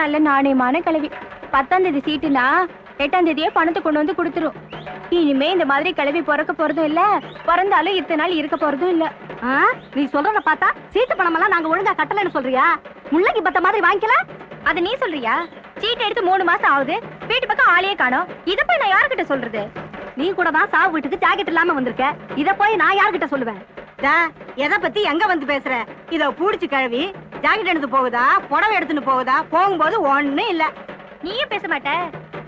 நல்ல நாணயமான கிளவி பத்தாம் தேதி சீட்டுனா எட்டாம் தேதியே பணத்தை கொண்டு வந்து கொடுத்துரும். இனிமே இந்த மாதிரி கிளவி பிறக்க போறதும் இல்ல பிறந்தாலும் இத்தனை நாள் இருக்க போறதும் இல்ல. ஆ, நீ சொல்றத பார்த்தா சீட்டு பணமெல்லாம் நாங்க ஒழுங்கா கட்டலன்னு சொல்றியா? முள்ளங்கி பத்த மாதிரி வாங்கிக்கல அது நீ சொல்றியா? சீட் எடுத்து மூணு மாசம் ஆகுது. வீட்டு பக்கம் ஆளையே காணோம். இத போய் நான் யாருக்கிட்ட சொல்றது? நீ கூட தான் சாவு வீட்டுக்கு ஜாக்கெட் இல்லாம வந்திருக்க. இத போய் நான் யார்கிட்ட சொல்லுவேன்? எதை பத்தி எங்க வந்து பேசுற? இத பூடிச்சு கழுவி. ஜாக்கெட் எடுத்து போகுதா? புடவை எடுத்துன்னு போகுதா? போகும்போது ஒண்ணும் இல்ல. நீயும் பேச மாட்ட.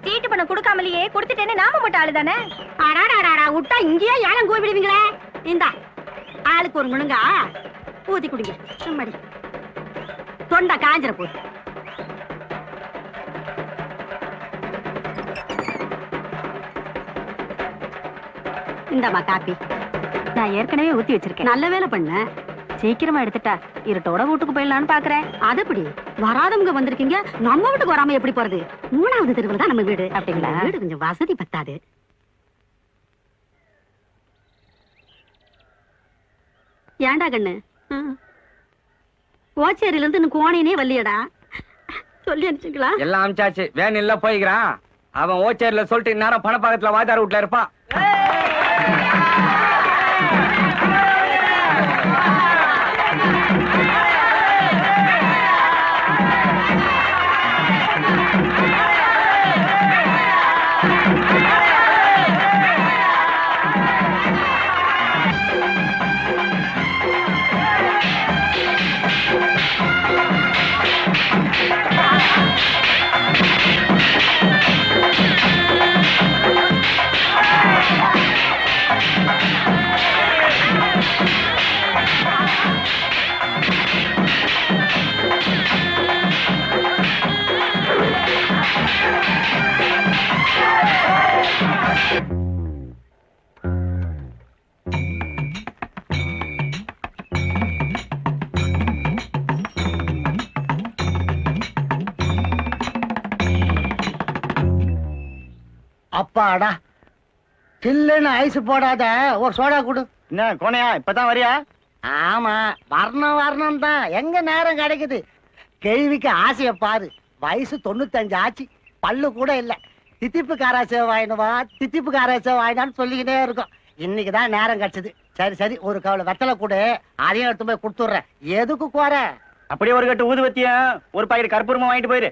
சீட்டு பணம் கொடுக்காமலேயே கொடுத்துட்டேன்னு நாம மட்டும் ஆளு தானே அடாடாடாடா விட்டா இங்கேயே ஏலம் கூப்பிடுவீங்களே இந்தா ஆளுக்கு ஒரு முழுங்கா. ஊத்தி குடிங்க. சும்மாடி தொண்டை காஞ்சிர போகுது. இந்தாம்மா காப்பி. நான் ஏற்கனவே ஊத்தி வச்சிருக்கேன். நல்ல வேலை பண்ண. சீக்கிரமா எடுத்துட்டா. இருட்டோட வீட்டுக்கு போயிடலான்னு பாக்குறேன். அது எப்படி? வராதவங்க வந்திருக்கீங்க. நம்ம வீட்டுக்கு வராம எப்படி போறது? மூணாவது தெருவில் தான் நம்ம வீடு. அப்படிங்களா? வீடு கொஞ்சம் வசதி பத்தாது. ஏன்டா கண்ணு? ஓச்சேரியில இருந்து இன்னும் கோணையனே வரலையடா. சொல்லி அனுப்பிச்சுங்களா? எல்லாம் அமிச்சாச்சு வேன் இல்ல போய்க்கிறான். அவன் ஓச்சேரில சொல்லிட்டு இந்நேரம் பணப்பாக்கத்துல வாதார் வீட்டுல இருப்பான். அப்பாடா. சில்லுன்னு ஐஸ் போடாத ஒரு சோடா கொடு. என்ன கோனையா இப்பதான் வரியா? ஆமா வரணும் வரணும் தான் எங்க நேரம் கிடைக்குது? கேள்விக்கு ஆசைய பாரு. வயசு தொண்ணூத்தஞ்சு ஆச்சு. பல்லு கூட இல்ல. தித்திப்பு காராசே வாயினுவா தித்திப்பு காராசே வாயினான்னு சொல்லிக்கிட்டே இருக்கும். இன்னைக்கு தான் நேரம் கிடைச்சது. சரி சரி ஒரு கவலை. வெத்தலை கொடு அதையும் எடுத்து போய் கொடுத்துட்றேன். எதுக்கு குற? அப்படியே ஒரு கட்டு ஊதுவத்தியும் ஒரு பாக்கெட் கற்பூரமா வாங்கிட்டு போயிரு.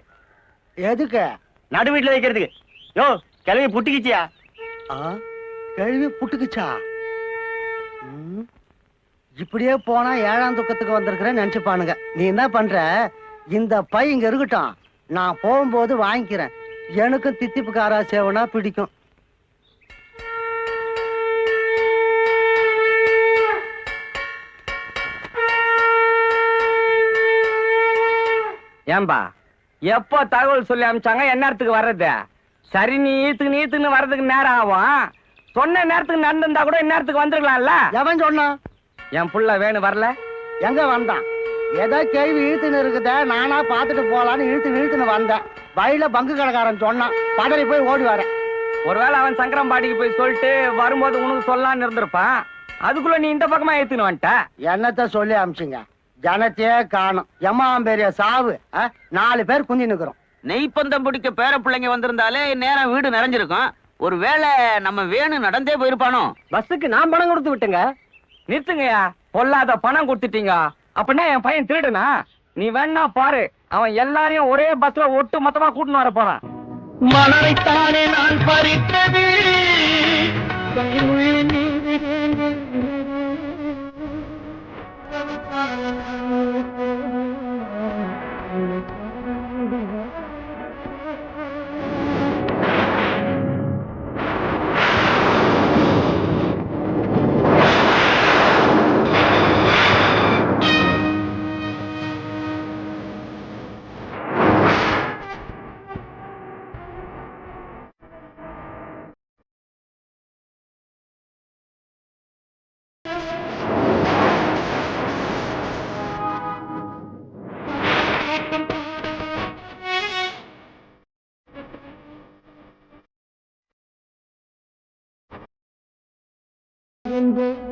எதுக்கு? நடு வீட்டுல வைக்கிறதுக்கு. யோ கிளவி புட்டுக்குச்சியா? ஆ புட்டுக்குச்சா? ம், இப்படியே போனா ஏழாம் துக்கத்துக்கு வந்திருக்கிறேன்னு நினைச்சுப்பானுங்க. நீ என்ன பண்ற? இந்த பை இங்க இருக்கட்டும். நான் போகும்போது வாங்கிக்கிறேன். எனக்கும் தித்திப்பு காரா சேவனா பிடிக்கும். ஏம்பா எப்போ தகவல் சொல்லி அமிச்சாங்க? எந்நேரத்துக்கு வர்றது? சரி நீ ஈத்துக்கு நீ ஈத்துக்குன்னு வர்றதுக்கு நேரம் ஆகும் சொன்ன நேரத்துக்கு நடந்திருந்தா கூட இந்நேரத்துக்கு வந்திருக்கலாம்ல? எவன் சொன்னான் என் புள்ள வேணும் வரல. எங்க வந்தான்? ஏதோ கேள்வி இழுத்துன்னு இருக்குதே நானா பார்த்துட்டு போலான்னு இழுத்து இழுத்துன்னு வந்தேன். வழியில பங்கு கடைக்காரன் சொன்னான் பதறி போய் ஓடி வரேன். ஒருவேளை அவன் சங்கரம்பாடிக்கு போய் சொல்லிட்டு வரும்போது உனக்கு சொல்லலாம்னு இருந்திருப்பான். அதுக்குள்ள நீ இந்த பக்கமா ஏத்துன்னு வந்துட்ட? என்னத்த சொல்லி அமிச்சிங்க? ஜனத்தையே காணும். எம்மா பெரிய சாவு? நாலு பேர் குந்தி நிக்கிறோம். நெய்ப்பந்தம் பிடிக்க பேர பிள்ளைங்க வந்திருந்தாலே நேரம் வீடு நிறைஞ்சிருக்கும். ஒருவேளை நம்ம வேணு நடந்தே போயிருப்பானோ? பஸ்ஸுக்கு நான் பணம் கொடுத்து விட்டுங்க. நிறுத்துங்கய்யா. பொல்லாத பணம் கொடுத்துட்டீங்க. அப்படின்னா என் பையன் திருடுனா? நீ வேணா பாரு. அவன் எல்லாரையும் ஒரே பஸ்ல ஒட்டு மொத்தமா கூட்டின்னு வர போறான். மனதைத்தானே நான் பறித்தது? Ende.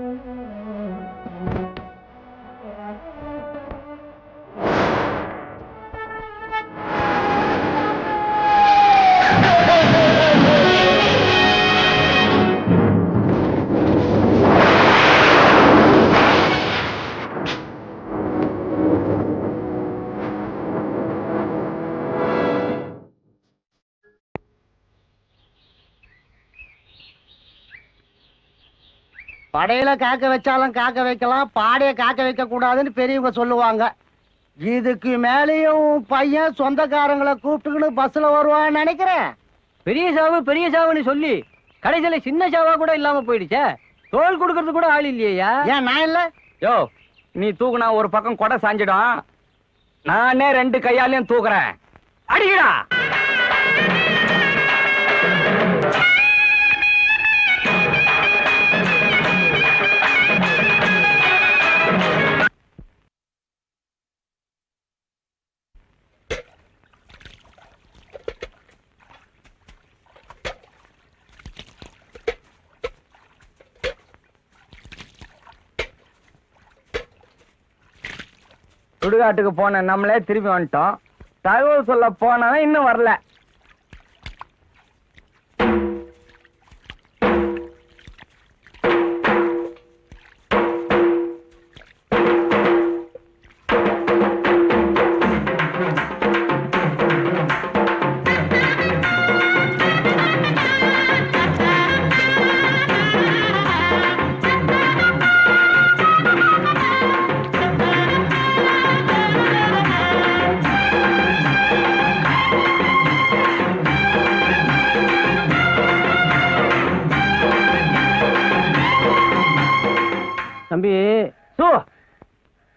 படையில காக்க வச்சாலும் காக்க வைக்கலாம் பாடைய காக்க வைக்க கூடாதுன்னு பெரியவங்க சொல்லுவாங்க. இதுக்கு மேலேயும் பையன் சொந்தக்காரங்களை கூப்பிட்டுக்கின்னு பஸ்ல வருவான்னு நினைக்கிறேன். பெரிய சாவு பெரிய சாவுன்னு சொல்லி கடைசியில சின்ன சாவா கூட இல்லாம போயிடுச்சே. தோல் கொடுக்கறது கூட ஆள் இல்லையா ஏன் நான் இல்ல. யோ நீ தூக்குனா ஒரு பக்கம் கொடை சாஞ்சிடும். நானே ரெண்டு கையாலையும் தூக்குறேன். அடிக்கடா! சுடுகாட்டுக்கு போன நம்மளே திரும்பி வந்துட்டோம். தகவல் சொல்ல போனவன் இன்னும் வரல.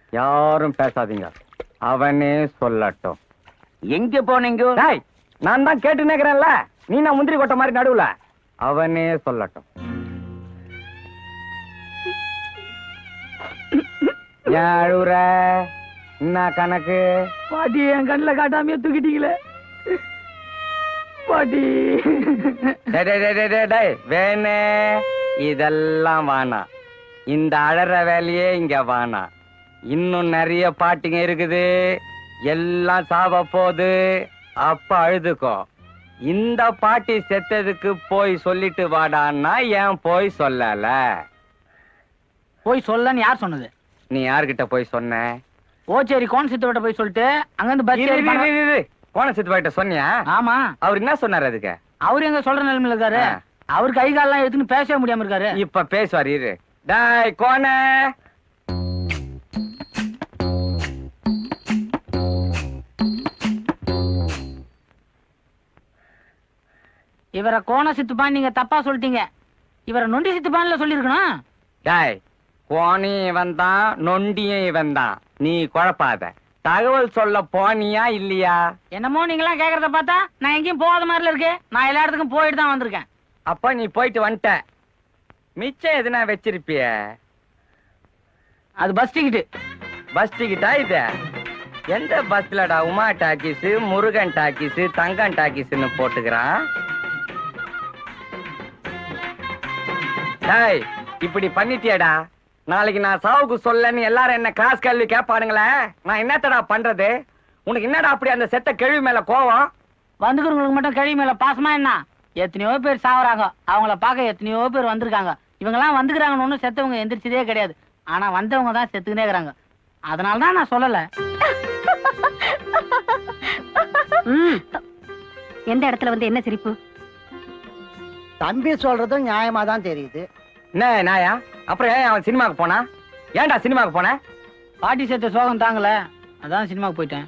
யாரும் பேசாதீங்க. அவனே சொல்லட்டும். எங்க போனீங்க? டேய் நான் தான் கேட்டு நிக்கிறேன்ல. நீ நான் முந்திரி கொட்டை மாதிரி நடுவுல. அவனே சொல்லட்டும். ஏன் அழுவுற? என்ன கணக்கு? பாட்டி என் கண்ணுல காட்டாமையே தூக்கிட்டீங்களே. பாட்டி. வேணே. இதெல்லாம் வேணாம். இந்த அழற வேலையே இங்க வேணாம். இன்னும் நிறைய பாட்டிங்க இருக்குது. எல்லாம் சாவ போகுது. அப்ப அழுதுக்கோ. இந்த பாட்டி செத்ததுக்கு போய் சொல்லிட்டு வாடான்னா ஏன் போய் சொல்லல? போய் சொல்லன்னு யார் சொன்னது? நீ யார்கிட்ட போய் சொன்ன? ஓச்சேரி கோணசித்தோட போய் சொல்லிட்டு அங்கிருந்து பஸ் ஏறி பணம்-. கோண சித்துப்பாயிட்ட சொன்னியா? ஆமா. அவர் என்ன சொன்னாரு அதுக்கு? அவரு எங்க சொல்ற நிலைமையில இருக்காரு. ஆ. அவர் கை காலெல்லாம் எடுத்துன்னு பேசவே முடியாம இருக்காரு. இப்ப பேசுவார் இரு. டாய் கோண இவரை கோண சித்துப்பான் நீங்க தப்பா சொல்லிட்டீங்க. இவரை நொண்டி சித்துப்பான்ல சொல்லிருக்கணும் டாய் கோணியும் இவன் தான் நொண்டியும் இவன் தான் நீ குழப்பாத. தகவல் சொல்ல போனியா இல்லையா? என்னமோ நீங்களாம் கேக்குறத பார்த்தா நான் எங்கேயும் போகாத மாதிரில இருக்கு. நான் எல்லா இடத்துக்கும் போயிட்டு தான் வந்திருக்கேன். அப்ப நீ போயிட்டு வந்துட்ட. மிச்சம் எதுனா வச்சிருப்பிய? அது பஸ் டிக்கெட்டு பஸ் டிக்கெட்டா இது? எந்த பஸ்லடா உமா டாக்கிஸ் முருகன் டாக்கிஸ் தங்கன் டாக்கிஸ்னு போட்டுக்கிறான்? டேய் இப்படி பண்ணிட்டியேடா. நாளைக்கு நான் சாவுக்கு சொல்லன்னு எல்லாரும் என்ன கிளாஸ் கேள்வி கேட்பானுங்களே நான் என்னத்தடா பண்றது? உனக்கு என்னடா அப்படி அந்த செத்த கேள்வி மேல கோவம்? வந்துக்கிறவங்களுக்கு மட்டும் கழி மேல பாசமா என்ன? எத்தனையோ பேர் சாவறாங்க. அவங்கள பார்க்க எத்தனையோ பேர் வந்திருக்காங்க. இவங்கெல்லாம் வந்துக்கிறாங்கன்னு ஒண்ணும் செத்தவங்க எந்திரிச்சதே கிடையாது. ஆனா வந்தவங்க தான் செத்துக்கினே இருக்கிறாங்க. அதனால தான் நான் சொல்லல. ம். எந்த இடத்துல வந்து என்ன சிரிப்பு? தம்பி சொல்றதும் நியாயமா தான் தெரியுது. என்ன நாயா? அப்புறம் ஏன் அவன் சினிமாவுக்கு போனா ஏன்டா சினிமாவுக்கு போனேன் பாட்டி சேர்த்த சோகம் தாங்கல. அதான் சினிமாக்கு போயிட்டேன்.